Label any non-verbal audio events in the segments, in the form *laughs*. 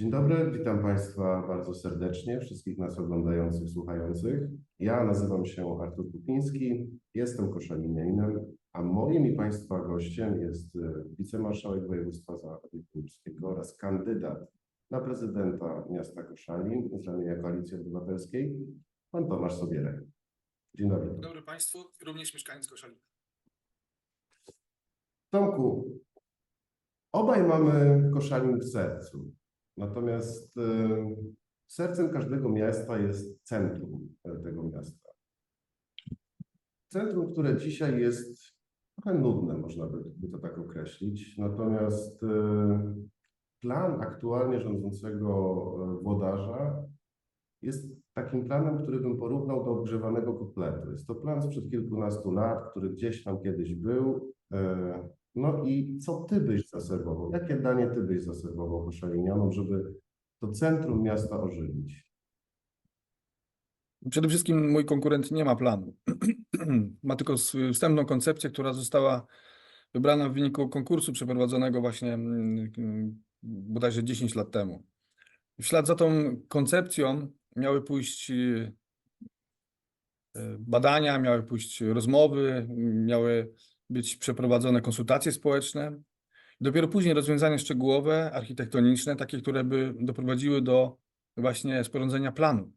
Dzień dobry, witam Państwa bardzo serdecznie, wszystkich nas oglądających, słuchających. Ja nazywam się Artur Kupiński, jestem koszalinianinem, a moim i Państwa gościem jest e, wicemarszałek województwa zachodniopomorskiego oraz kandydat na prezydenta miasta Koszalin z ramienia Koalicji Obywatelskiej, pan Tomasz Sobierek. Dzień dobry. Dzień dobry Państwu, również mieszkaniec Koszalina. Tomku, obaj mamy Koszalin w sercu. Natomiast e, sercem każdego miasta jest centrum e, tego miasta. Centrum, które dzisiaj jest trochę nudne, można by, by to tak określić. Natomiast e, plan aktualnie rządzącego e, włodarza jest takim planem, który bym porównał do odgrzewanego kotletu. Jest to plan sprzed kilkunastu lat, który gdzieś tam kiedyś był. No i co ty byś zaserwował? Jakie danie ty byś zaserwował koszalinianom, żeby to centrum miasta ożywić? Przede wszystkim mój konkurent nie ma planu. *clears throat* ma tylko wstępną koncepcję, która została wybrana w wyniku konkursu przeprowadzonego właśnie mm, mm, bodajże 10 lat temu. W ślad za tą koncepcją miały pójść y, e, badania, miały pójść rozmowy, miały być przeprowadzone konsultacje społeczne. Dopiero później rozwiązania szczegółowe, architektoniczne, takie, które by doprowadziły do właśnie sporządzenia planu,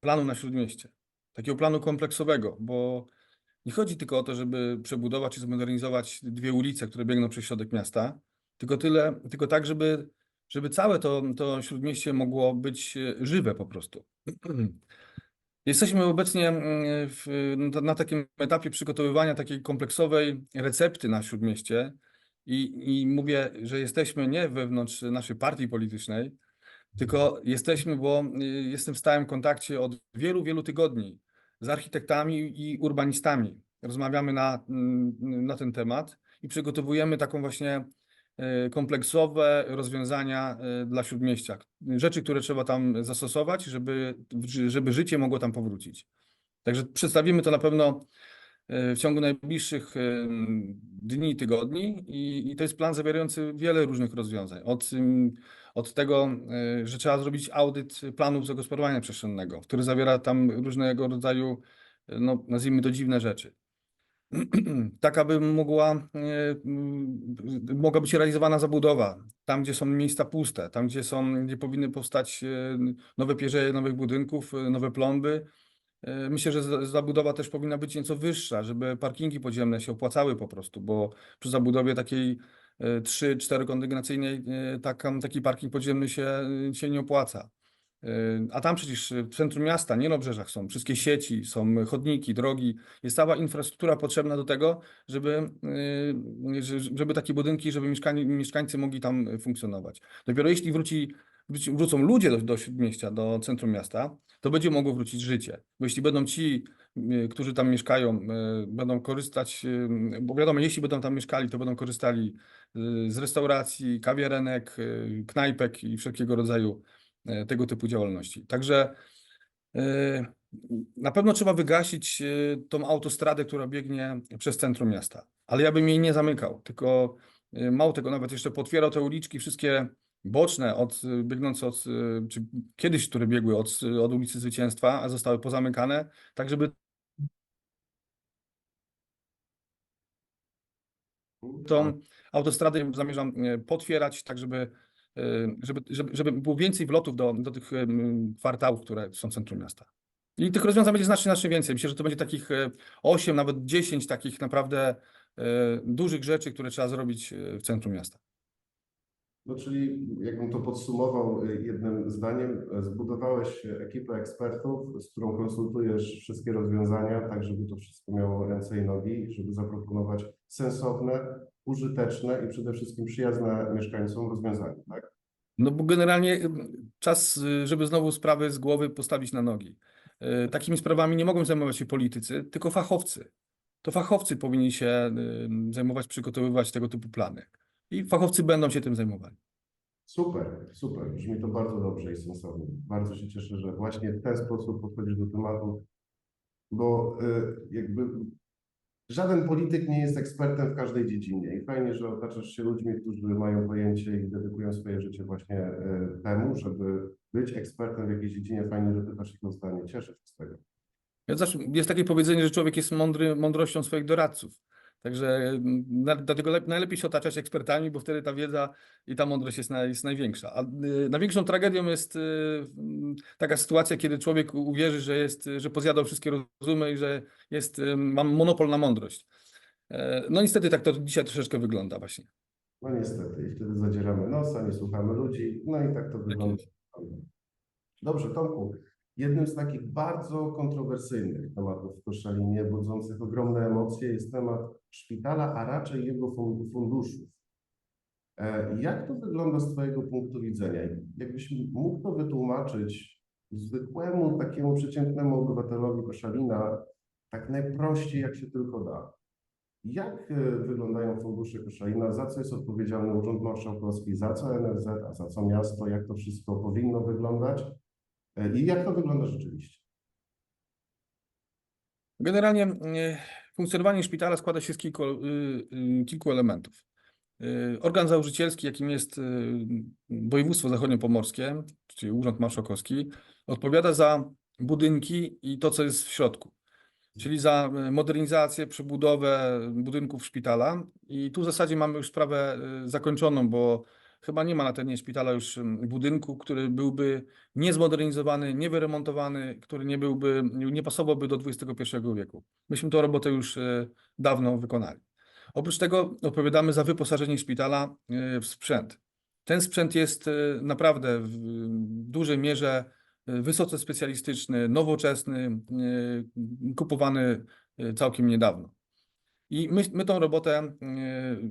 planu na Śródmieście, takiego planu kompleksowego, bo nie chodzi tylko o to, żeby przebudować czy zmodernizować dwie ulice, które biegną przez środek miasta, tylko tyle, tylko tak, żeby, żeby całe to, to Śródmieście mogło być żywe po prostu. *clears throat* Jesteśmy obecnie mm, w, na- takim etapie przygotowywania takiej kompleksowej recepty na Śródmieście i, i mówię, że jesteśmy nie wewnątrz naszej partii politycznej, tylko jesteśmy, bo y, jestem w stałym kontakcie od wielu, wielu tygodni z architektami i urbanistami. Rozmawiamy na, mm, na ten temat i przygotowujemy taką właśnie kompleksowe rozwiązania y, dla Śródmieścia. Rzeczy, które trzeba tam zastosować, żeby, żeby życie mogło tam powrócić. Także przedstawimy to na pewno y, w ciągu najbliższych y, dni tygodni i, i to jest plan zawierający wiele różnych rozwiązań. Od, od tego, y, że trzeba zrobić audyt planów zagospodarowania przestrzennego, który zawiera tam różnego rodzaju, y, no, nazwijmy to dziwne rzeczy. *clears throat* Tak, aby mogła, y, mogła być realizowana zabudowa, tam gdzie są miejsca puste, tam gdzie są, gdzie powinny powstać y, nowe pierzeje nowych budynków, y, nowe plomby, E, Myślę, że za- zabudowa też powinna być nieco wyższa, żeby parkingi podziemne się opłacały po prostu, bo przy zabudowie takiej 3-4 kondygnacyjnej e, taki parking podziemny się, e, się nie opłaca. A tam przecież w centrum miasta, nie na obrzeżach są wszystkie sieci, są chodniki, drogi, jest cała infrastruktura potrzebna do tego, żeby, że- żeby takie budynki, żeby mieszkani, mieszkańcy mogli tam funkcjonować. Dopiero jeśli wróci, wrócą ludzie do, do śródmieścia, do centrum miasta, to będzie mogło wrócić życie. Bo jeśli będą ci, y, którzy tam mieszkają, y, będą korzystać, y, bo wiadomo, jeśli będą tam mieszkali, to będą korzystali y, z restauracji, kawiarenek, y, knajpek i wszelkiego rodzaju y, tego typu działalności. Także y, na pewno trzeba wygasić y, tą autostradę, która biegnie przez centrum miasta. Ale ja bym jej nie zamykał, tylko mało tego, nawet jeszcze potwierał te uliczki, wszystkie boczne, od, biegnące od, czy kiedyś, które biegły od, od ulicy Zwycięstwa, a zostały pozamykane, tak żeby tą autostradę zamierzam e, potwierać, tak żeby, e, żeby, żeby, żeby było więcej wlotów do, do tych kwartałów, które są w centrum miasta. I tych rozwiązań będzie znacznie, znacznie więcej. Myślę, że to będzie takich e, 8, nawet 10 takich naprawdę e, dużych rzeczy, które trzeba zrobić e, w centrum miasta. No, czyli jakbym to podsumował y, jednym zdaniem, y, zbudowałeś ekipę ekspertów, z którą konsultujesz wszystkie rozwiązania, tak żeby to wszystko miało ręce i nogi, żeby zaproponować sensowne, użyteczne i przede wszystkim przyjazne mieszkańcom rozwiązania, tak? No bo generalnie y, czas, y, żeby znowu sprawy z głowy postawić na nogi. Y, Takimi sprawami nie mogą zajmować się politycy, tylko fachowcy. To fachowcy powinni się zajmować, przygotowywać tego typu plany. I fachowcy będą się tym zajmowali. Super, super, brzmi to bardzo dobrze i sensownie. Bardzo się cieszę, że właśnie w ten sposób podchodzisz do tematu, bo jakby żaden polityk nie jest ekspertem w każdej dziedzinie i fajnie, że otaczasz się ludźmi, którzy mają pojęcie i dedykują swoje życie właśnie e, temu, żeby być ekspertem w jakiejś dziedzinie. Fajnie, że ty też ich zdanie cieszysz z tego. Ja zawsze, jest takie powiedzenie, że człowiek jest mądry mądrością swoich doradców. Także mm, dlatego lep, najlepiej się otaczać ekspertami, bo wtedy ta wiedza i ta mądrość jest, jest największa. A y, największą tragedią jest y, mm, taka sytuacja, kiedy człowiek uwierzy, że, jest, że pozjadał wszystkie rozumy i że jest, mam monopol na mądrość. E, No niestety tak to dzisiaj troszeczkę wygląda właśnie. No niestety, i wtedy zadzieramy nosa, nie słuchamy ludzi, no i tak to wygląda. jest. Dobrze, Tomku, jednym z takich bardzo kontrowersyjnych tematów w Koszalinie, budzących ogromne emocje, jest temat szpitala, a raczej jego fun- funduszów. E, Jak to wygląda z Twojego punktu widzenia? Jakbyś mógł to wytłumaczyć zwykłemu, takiemu przeciętnemu obywatelowi Koszalina, tak najprościej, jak się tylko da. Jak e, wyglądają fundusze Koszalina? Za co jest odpowiedzialny Urząd Marszałkowski? Za co NFZ? A za co miasto? Jak to wszystko powinno wyglądać? I jak to wygląda rzeczywiście? Generalnie y, funkcjonowanie szpitala składa się z kilku, y, y, kilku elementów. Y, Organ założycielski, jakim jest województwo zachodniopomorskie, czyli Urząd Marszałkowski, odpowiada za budynki i to, co jest w środku, czyli za modernizację, przebudowę budynków szpitala. I tu w zasadzie mamy już sprawę zakończoną, bo chyba nie ma na terenie szpitala już budynku, który byłby niezmodernizowany, niewyremontowany, który nie byłby, nie pasowałby do XXI wieku. Myśmy tę robotę już e, dawno wykonali. Oprócz tego odpowiadamy za wyposażenie szpitala e, w sprzęt. Ten sprzęt jest e, naprawdę w dużej mierze wysoce specjalistyczny, nowoczesny, kupowany całkiem niedawno. I my, my tą robotę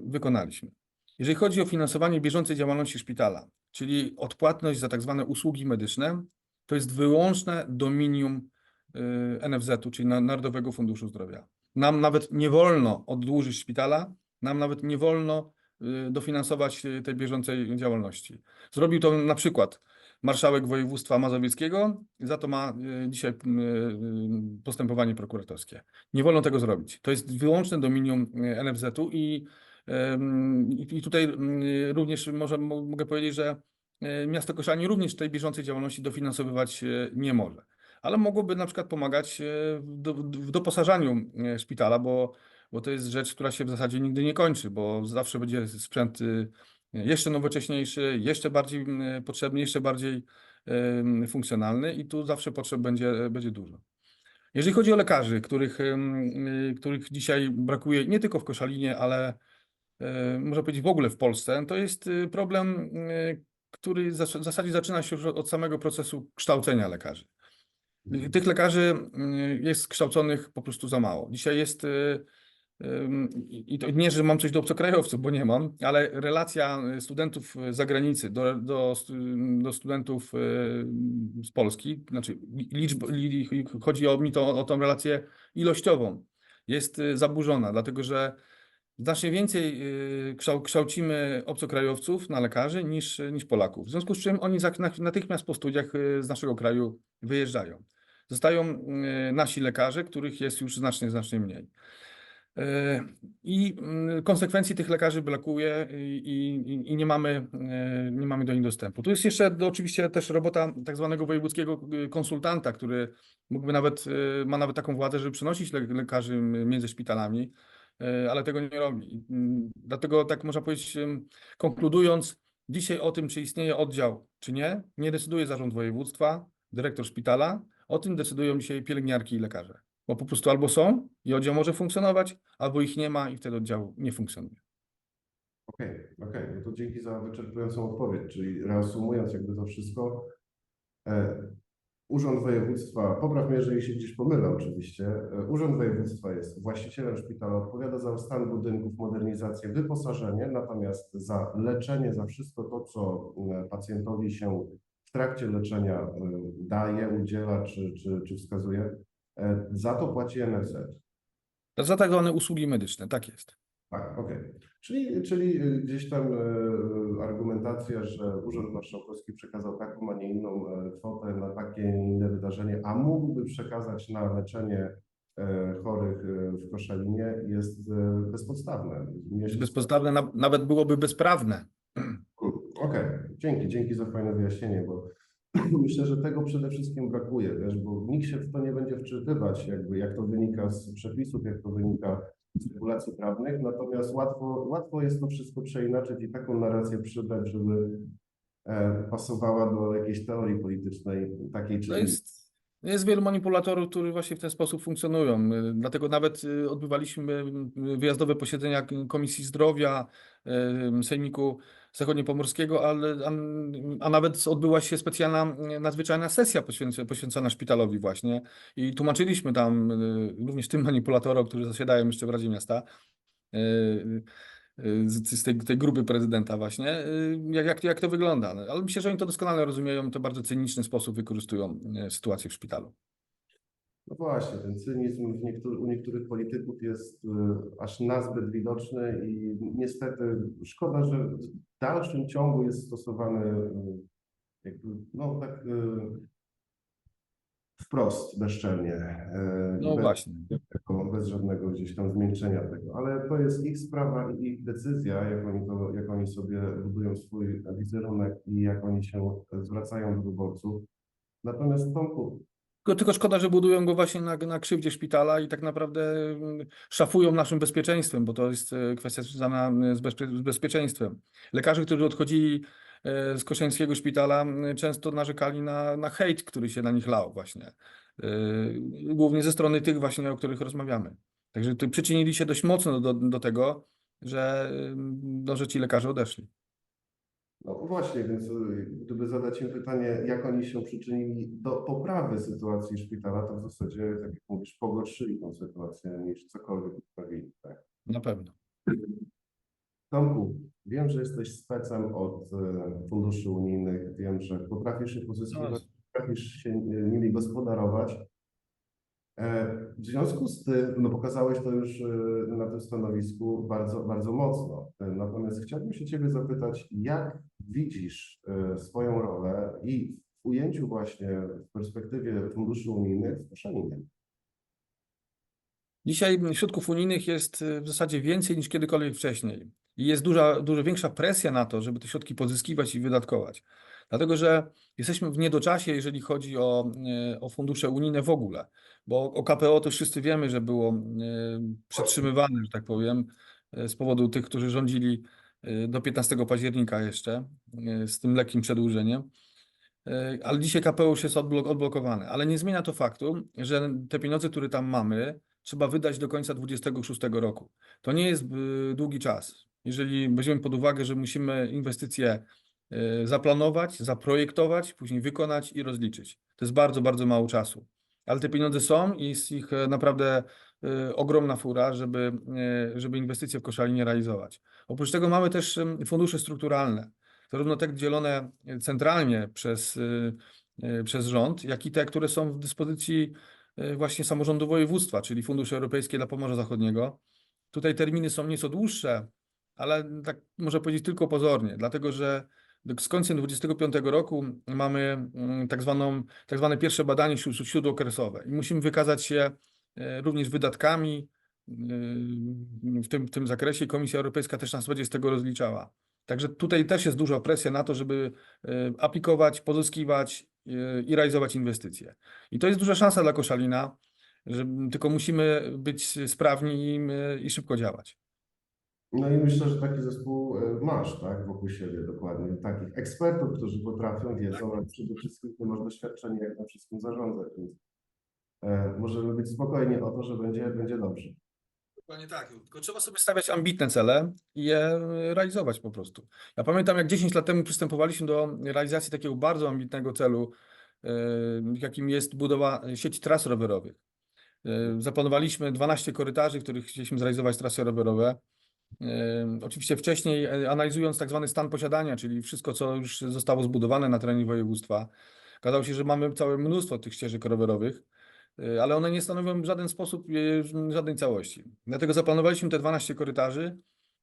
wykonaliśmy. Jeżeli chodzi o finansowanie bieżącej działalności szpitala, czyli odpłatność za tak zwane usługi medyczne, to jest wyłączne dominium y, NFZ-u, czyli Na- Narodowego Funduszu Zdrowia. Nam nawet nie wolno oddłużyć szpitala, nam nawet nie wolno y, dofinansować y, tej bieżącej działalności. Zrobił to na przykład marszałek województwa mazowieckiego, za to ma dzisiaj postępowanie prokuratorskie. Nie wolno tego zrobić. To jest wyłączne dominium NFZ-u i I tutaj mm, również może, mo- mogę powiedzieć, że e, miasto Koszalin również tej bieżącej działalności dofinansowywać e, nie może. Ale mogłoby na przykład pomagać e, w, do, w doposażaniu szpitala, bo, bo to jest rzecz, która się w zasadzie nigdy nie kończy, bo zawsze będzie sprzęt y, jeszcze nowocześniejszy, jeszcze bardziej potrzebny, jeszcze bardziej funkcjonalny i tu zawsze potrzeb będzie, będzie dużo. Jeżeli chodzi o lekarzy, których, y, których dzisiaj brakuje nie tylko w Koszalinie, ale można powiedzieć w ogóle w Polsce, to jest y, problem, y, który w zasadzie zaczyna się już od samego procesu kształcenia lekarzy. Y, Tych lekarzy y, jest kształconych po prostu za mało. Dzisiaj jest, i to nie, że mam coś do obcokrajowców, bo nie mam, ale relacja studentów z zagranicy do, do, do studentów z Polski, znaczy liczb, chodzi o mi to o tą relację ilościową, jest zaburzona, dlatego że Znacznie więcej y, kształ, kształcimy obcokrajowców na lekarzy niż, niż Polaków. W związku z czym oni natychmiast po studiach y, z naszego kraju wyjeżdżają. Zostają y, nasi lekarze, których jest już znacznie, znacznie mniej. I konsekwencji tych lekarzy brakuje i, i, i nie, mamy, nie mamy do nich dostępu. Tu jest jeszcze oczywiście też robota tak zwanego wojewódzkiego konsultanta, który mógłby nawet, ma nawet taką władzę, żeby przenosić le, lekarzy między szpitalami ale tego nie robi. Mm, Dlatego tak można powiedzieć, konkludując, dzisiaj o tym, czy istnieje oddział, czy nie, nie decyduje zarząd województwa, dyrektor szpitala, o tym decydują dzisiaj pielęgniarki i lekarze. Bo po prostu albo są i oddział może funkcjonować, albo ich nie ma i wtedy oddział nie funkcjonuje. Okej, okej, no to dzięki za wyczerpującą odpowiedź, czyli reasumując jakby to wszystko, e, Urząd Województwa, popraw mnie, jeżeli się gdzieś pomylę oczywiście, e, Urząd Województwa jest właścicielem szpitala, odpowiada za stan budynków, modernizację, wyposażenie, natomiast za leczenie, za wszystko to, co e, pacjentowi się w trakcie leczenia e, daje, udziela czy, czy, czy wskazuje, za to płaci NFZ. Za tak zwane usługi medyczne, tak jest. Tak, okej. Czyli, czyli y, gdzieś tam e, argumentacja, że Urząd Marszałkowski przekazał taką, a nie inną e, kwotę na takie inne wydarzenie, a mógłby przekazać na leczenie e, chorych e, w Koszalinie jest bezpodstawne. Bezpodstawne na, nawet byłoby bezprawne. Okej, dzięki, dzięki za fajne wyjaśnienie, bo *clears throat* myślę, że tego przede wszystkim brakuje, wiesz, bo nikt się w to nie będzie wczytywać, jakby jak to wynika z przepisów, jak to wynika regulacji prawnych, natomiast łatwo, łatwo jest to wszystko przeinaczyć i taką narrację przydać, żeby e, pasowała do jakiejś teorii politycznej, takiej czy innej. Jest, wielu manipulatorów, którzy właśnie w ten sposób funkcjonują. Y, Dlatego nawet y, odbywaliśmy y, wyjazdowe posiedzenia Komisji Zdrowia Sejmiku Zachodniopomorskiego, ale, a, nawet odbyła się specjalna nadzwyczajna sesja poświęcona, poświęcona szpitalowi właśnie i tłumaczyliśmy tam również tym manipulatorom, którzy zasiadają jeszcze w Radzie Miasta, z, z tej, tej grupy prezydenta właśnie, y, jak, jak, jak to wygląda. Ale myślę, że oni to doskonale rozumieją to bardzo cyniczny sposób wykorzystują y, sytuację w szpitalu. No właśnie, ten cynizm u niektórych polityków jest y, aż nazbyt widoczny i niestety szkoda, że w dalszym ciągu jest stosowany y, jakby, no tak y, wprost, bezczelnie. y, No bez, właśnie. bez żadnego gdzieś tam zmiękczenia tego, ale to jest ich sprawa i ich decyzja, jak oni, to, jak oni sobie budują swój wizerunek i jak oni się zwracają do wyborców. Natomiast Tomku, Tylko, tylko szkoda, że budują go właśnie na, na krzywdzie szpitala i tak naprawdę mm, szafują naszym bezpieczeństwem, bo to jest e, kwestia związana y, z, bezpie, z bezpieczeństwem. Lekarze, którzy odchodzili e, z Koszeńskiego szpitala, często narzekali na, na hejt, który się na nich lał właśnie. E, Głównie ze strony tych właśnie, o których rozmawiamy. Także tu przyczynili się dość mocno do, do tego, że, y, no, że ci lekarze odeszli. No właśnie, więc y, gdyby zadać im pytanie, jak oni się przyczynili do poprawy sytuacji szpitala, to w zasadzie, tak jak mówisz, pogorszyli tą sytuację niż cokolwiek poprawili. Tak? Na pewno. Tomku, wiem, że jesteś specem od e, funduszy unijnych, wiem, że potrafisz się pozyskiwać, potrafisz się e, nimi gospodarować. E, W związku z tym, no pokazałeś to już na tym stanowisku bardzo, bardzo mocno. Natomiast chciałbym się Ciebie zapytać, jak widzisz swoją rolę i w ujęciu właśnie w perspektywie funduszy unijnych w Koszalinie? Dzisiaj środków unijnych jest y, w zasadzie więcej niż kiedykolwiek wcześniej. I jest duża, dużo większa presja na to, żeby te środki pozyskiwać i wydatkować. Dlatego, że jesteśmy w niedoczasie, jeżeli chodzi o, y, o fundusze unijne w ogóle. Bo o KPO to wszyscy wiemy, że było y, przetrzymywane, że tak powiem, z powodu tych, którzy rządzili do 15 października jeszcze, z tym lekkim przedłużeniem. Ale dzisiaj KPO już jest odblok odblokowany. Ale nie zmienia to faktu, że te pieniądze, które tam mamy, trzeba wydać do końca 2026 roku. To nie jest y, długi czas. Jeżeli weźmiemy pod uwagę, że musimy inwestycje y, zaplanować, zaprojektować, później wykonać i rozliczyć. To jest bardzo, bardzo mało czasu. Ale te pieniądze są i jest ich e, naprawdę y, ogromna fura, żeby, y, żeby inwestycje w Koszalinie realizować. Oprócz tego mamy też fundusze strukturalne zarówno te dzielone centralnie przez, y, y, przez rząd, jak i te, które są w dyspozycji y, właśnie samorządu województwa, czyli Fundusze Europejskie dla Pomorza Zachodniego. Tutaj terminy są nieco dłuższe, ale tak można powiedzieć tylko pozornie, dlatego że z końcem 2025 roku mamy mm, tak, zwaną, tak zwane pierwsze badanie śród- śródokresowe i musimy wykazać się y, również wydatkami y, w tym, w tym zakresie. Komisja Europejska też nas będzie z tego rozliczała. Także tutaj też jest duża presja na to, żeby e, aplikować, pozyskiwać e, i realizować inwestycje. I to jest duża szansa dla Koszalina, że tylko musimy być sprawni i, i szybko działać. No i myślę, że taki zespół e, masz, tak, wokół siebie dokładnie. Takich ekspertów, którzy potrafią, wiedzą, a przede wszystkim ty masz doświadczenie, jak tym wszystkim zarządzać, więc e, możemy być spokojni o to, że będzie, będzie dobrze. Dokładnie tak, tylko trzeba sobie stawiać ambitne cele i je realizować po prostu. Ja pamiętam, jak 10 lat temu przystępowaliśmy do realizacji takiego bardzo ambitnego celu, e, jakim jest budowa sieci tras rowerowych. E, Zaplanowaliśmy 12 korytarzy, w których chcieliśmy zrealizować trasy rowerowe. E, Oczywiście wcześniej analizując tak zwany stan posiadania, czyli wszystko, co już zostało zbudowane na terenie województwa, okazało się, że mamy całe mnóstwo tych ścieżek rowerowych, ale one nie stanowią w żaden sposób e, żadnej całości. Dlatego zaplanowaliśmy te 12 korytarzy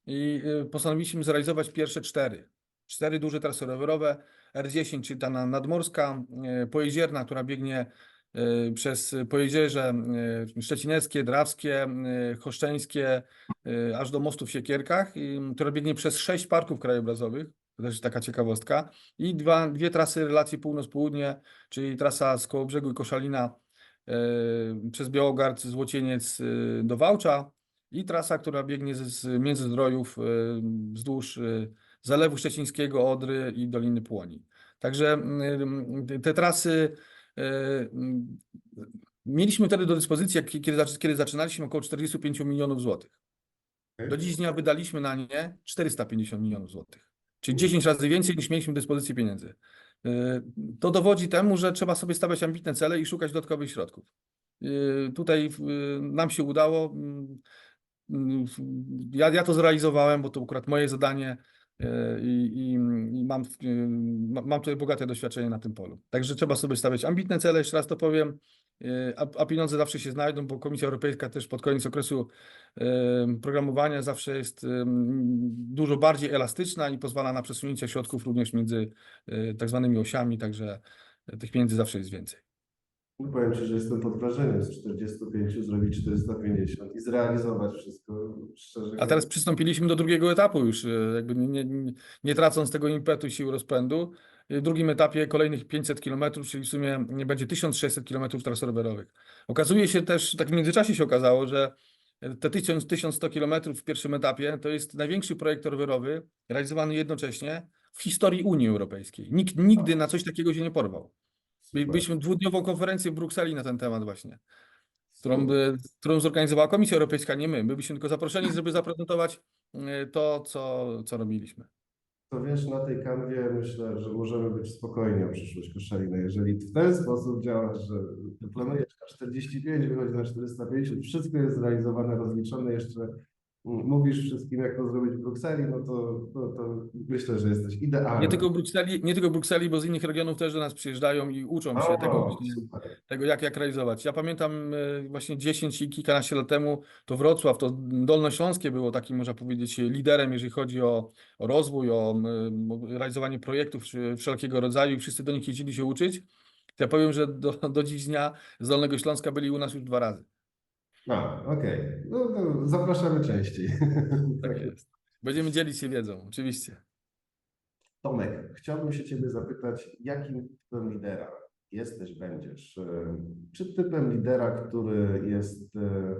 i e, postanowiliśmy zrealizować pierwsze cztery. Cztery duże trasy rowerowe, R10, czyli ta na- nadmorska, pojezierna, która biegnie y, przez Pojezierze y, Szczecineckie, Drawskie, y, Choszczeńskie, y, aż do mostu w Siekierkach, i, które biegnie przez sześć parków krajobrazowych. To też taka ciekawostka. I dwa, dwie trasy relacji północ-południe, czyli trasa z Kołobrzegu i Koszalina y, przez Białogard, Złocieniec y, do Wałcza i trasa, która biegnie z, Międzyzdrojów y, wzdłuż Zalewu Szczecińskiego, Odry i Doliny Płoni. Także y, te trasy y, mieliśmy wtedy do dyspozycji, kiedy, kiedy zaczynaliśmy, około 45 milionów złotych. Do dziś dnia wydaliśmy na nie 450 milionów złotych, czyli 10 razy więcej niż mieliśmy do dyspozycji pieniędzy. Y, To dowodzi temu, że trzeba sobie stawiać ambitne cele i szukać dodatkowych środków. Y, Tutaj y, nam się udało. mm, Ja, ja to zrealizowałem, bo to akurat moje zadanie i, i, i mam, ma- mam tutaj bogate doświadczenie na tym polu. Także trzeba sobie stawiać ambitne cele, jeszcze raz to powiem, y, a, a pieniądze zawsze się znajdą, bo Komisja Europejska też pod koniec okresu programowania zawsze jest dużo bardziej elastyczna i pozwala na przesunięcie środków również między tak zwanymi osiami, także tych pieniędzy zawsze jest więcej. No powiem Ci, że jestem pod wrażeniem z 45 zrobić 450 i zrealizować wszystko, szczerze A teraz przystąpiliśmy do drugiego etapu już, y, jakby nie, nie, nie tracąc tego impetu sił rozpędu. Y, W drugim etapie kolejnych 500 km, czyli w sumie nie będzie 1600 km tras rowerowych. Okazuje się też, tak w międzyczasie się okazało, że te 1000, 1100 km w pierwszym etapie to jest największy projekt rowerowy realizowany jednocześnie w historii Unii Europejskiej. Nikt nigdy na coś takiego się nie porwał. Byliśmy dwudniową konferencję w Brukseli na ten temat właśnie, którą, którą zorganizowała Komisja Europejska, nie my. My byliśmy tylko zaproszeni, *clears throat* żeby zaprezentować y, to, co, co robiliśmy. To wiesz, na tej kanwie myślę, że możemy być spokojni o przyszłość Koszalina. Jeżeli w ten sposób działasz, że planujesz na 45, wychodzi na 450, wszystko jest zrealizowane, rozliczone, jeszcze mówisz wszystkim, jak to zrobić w Brukseli, no to, to, to myślę, że jesteś idealny. Nie tylko w Brukseli, nie tylko Brukseli, bo z innych regionów też do nas przyjeżdżają i uczą się tego, O, super. tego jak, jak realizować. Ja pamiętam y, właśnie 10 i kilkanaście lat temu to Wrocław, to Dolnośląskie było takim, można powiedzieć, liderem, jeżeli chodzi o, o rozwój, o y, realizowanie projektów wszelkiego rodzaju i wszyscy do nich jeździli się uczyć. To ja powiem, że do, do dziś dnia z Dolnego Śląska byli u nas już dwa razy. A, okej. No to zapraszamy częściej. Tak jest. Będziemy dzielić się wiedzą, oczywiście. Tomek, chciałbym się Ciebie zapytać, jakim typem lidera jesteś, będziesz? E, Czy typem lidera, który jest e,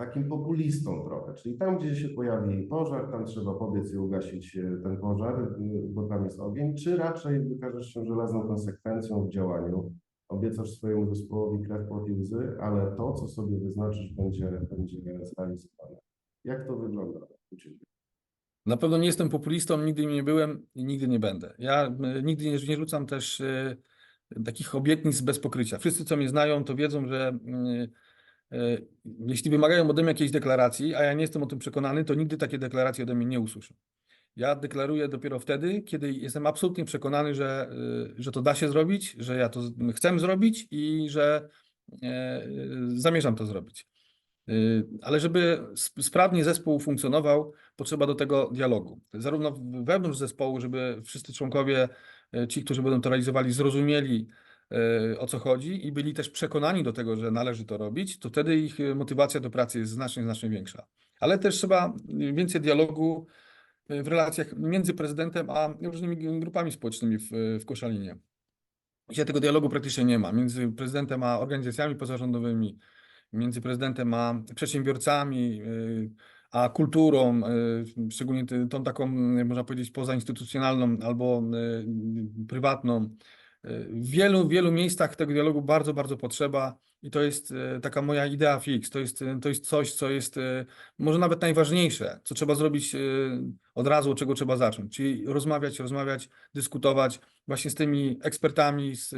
takim populistą trochę, czyli tam, gdzie się pojawi pożar, tam trzeba pobiec i ugasić e, ten pożar, bo tam jest ogień, czy raczej wykażesz się żelazną konsekwencją w działaniu, obiecasz swojemu zespołowi krew, pot i łzy, ale to, co sobie wyznaczysz, będzie, będzie zrealizowane. Jak to wygląda u Ciebie? Na pewno nie jestem populistą, nigdy nie byłem i nigdy nie będę. Ja nigdy nie, nie rzucam też y, takich obietnic bez pokrycia. Wszyscy, co mnie znają, to wiedzą, że y, jeśli wymagają ode mnie jakiejś deklaracji, a ja nie jestem o tym przekonany, to nigdy takie deklaracje ode mnie nie usłyszą. Ja deklaruję dopiero wtedy, kiedy jestem absolutnie przekonany, że, y, że to da się zrobić, że ja to chcę zrobić i że y, zamierzam to zrobić. Y, Ale żeby sp- sprawnie zespół funkcjonował, potrzeba do tego dialogu. Zarówno wewnątrz zespołu, żeby wszyscy członkowie, y, ci, którzy będą to realizowali, zrozumieli y, o co chodzi i byli też przekonani do tego, że należy to robić, to wtedy ich motywacja do pracy jest znacznie, znacznie większa. Ale też trzeba więcej dialogu w relacjach między prezydentem a różnymi grupami społecznymi w, w Koszalinie. Dzisiaj tego dialogu praktycznie nie ma między prezydentem a organizacjami pozarządowymi, między prezydentem a przedsiębiorcami, y, a kulturą, y, szczególnie tą taką, można powiedzieć, pozainstytucjonalną albo y, prywatną. W wielu, wielu miejscach tego dialogu bardzo, bardzo potrzeba i to jest y, taka moja idea fix. To jest, y, to jest coś, co jest y, może nawet najważniejsze, co trzeba zrobić od razu, od czego trzeba zacząć. Czyli rozmawiać, rozmawiać, dyskutować właśnie z tymi ekspertami, z,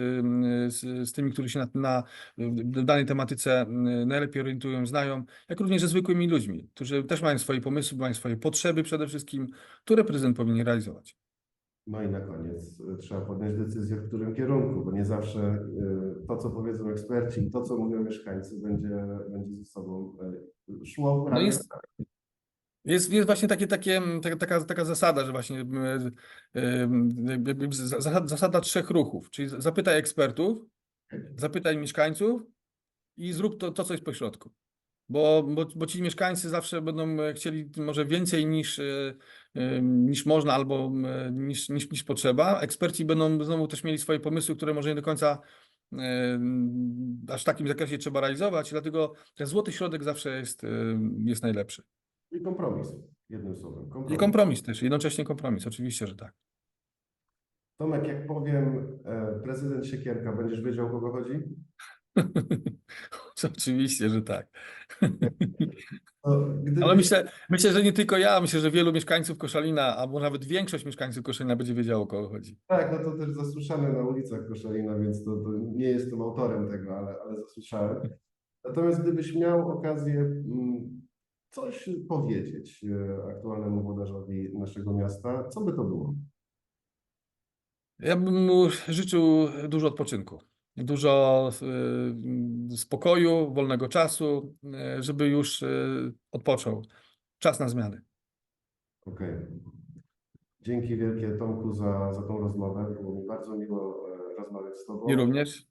z, z tymi, którzy się na, na danej tematyce najlepiej orientują, znają, jak również ze zwykłymi ludźmi, którzy też mają swoje pomysły, mają swoje potrzeby przede wszystkim, które prezydent powinien realizować. No i na koniec y, trzeba podjąć decyzję, w którym kierunku, bo nie zawsze y, to, co powiedzą eksperci i to, co mówią mieszkańcy, będzie, będzie ze sobą y, szło w No jest- Jest, jest właśnie takie, takie, taka, taka, zasada, że właśnie zasada, zasada trzech ruchów, czyli zapytaj ekspertów, Zapytaj mieszkańców i zrób to, to co jest pośrodku. Bo, bo, bo ci mieszkańcy zawsze będą e, chcieli może więcej niż, e, e, niż można albo niż, niż, niż potrzeba. Eksperci będą znowu też mieli swoje pomysły, które może nie do końca e, aż w takim zakresie trzeba realizować. Dlatego ten złoty środek zawsze jest, jest najlepszy. I kompromis, jednym słowem. I Kompromis. kompromis też, jednocześnie kompromis, oczywiście, że tak. Tomek, jak powiem prezydent Siekierka, będziesz wiedział, o kogo chodzi? *laughs* *laughs* Oczywiście, że tak. *laughs* To gdybyś- Ale myślę, myślę, że nie tylko ja, myślę, że wielu mieszkańców Koszalina, albo nawet większość mieszkańców Koszalina będzie wiedziało, o kogo chodzi. Tak, no to też zasłyszane na ulicach Koszalina, więc to, to nie jestem autorem tego, ale, ale zasłyszałem. Natomiast gdybyś miał okazję mm, coś powiedzieć e, aktualnemu włodarzowi naszego miasta, co by to było? Ja bym mu życzył dużo odpoczynku, dużo y, spokoju, wolnego czasu, y, żeby już y, odpoczął. Czas na zmiany. Okej. Dzięki wielkie Tomku za, za tą rozmowę. Było mi bardzo miło e, rozmawiać z Tobą. I również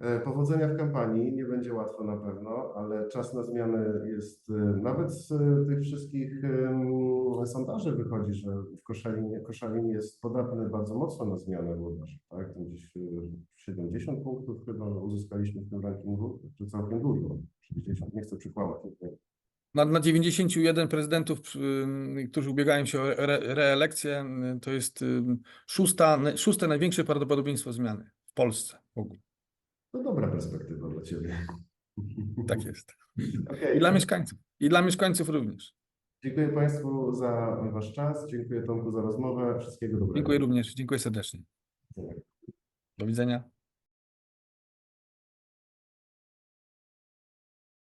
E, Powodzenia w kampanii. Nie będzie łatwo na pewno, ale czas na zmianę jest. e, Nawet z tych wszystkich em, sondaży wychodzi, że w Koszalinie, Koszalin jest podatny bardzo mocno na zmianę włodarzy. Tak? Tam gdzieś e, 70 punktów chyba uzyskaliśmy w tym rankingu, czy całkiem dużo. 60, nie chcę przykłamać. na, na 91 prezydentów, którzy ubiegają się o re, reelekcję, to jest szósta, szóste największe prawdopodobieństwo zmiany w Polsce w ogóle. To dobra perspektywa dla Ciebie. Tak jest. *laughs* Okej. I dla mieszkańców. I dla mieszkańców również. Dziękuję Państwu za Wasz czas. Dziękuję Tomku za rozmowę. Wszystkiego dobrego. Dziękuję również. Dziękuję serdecznie. Do widzenia.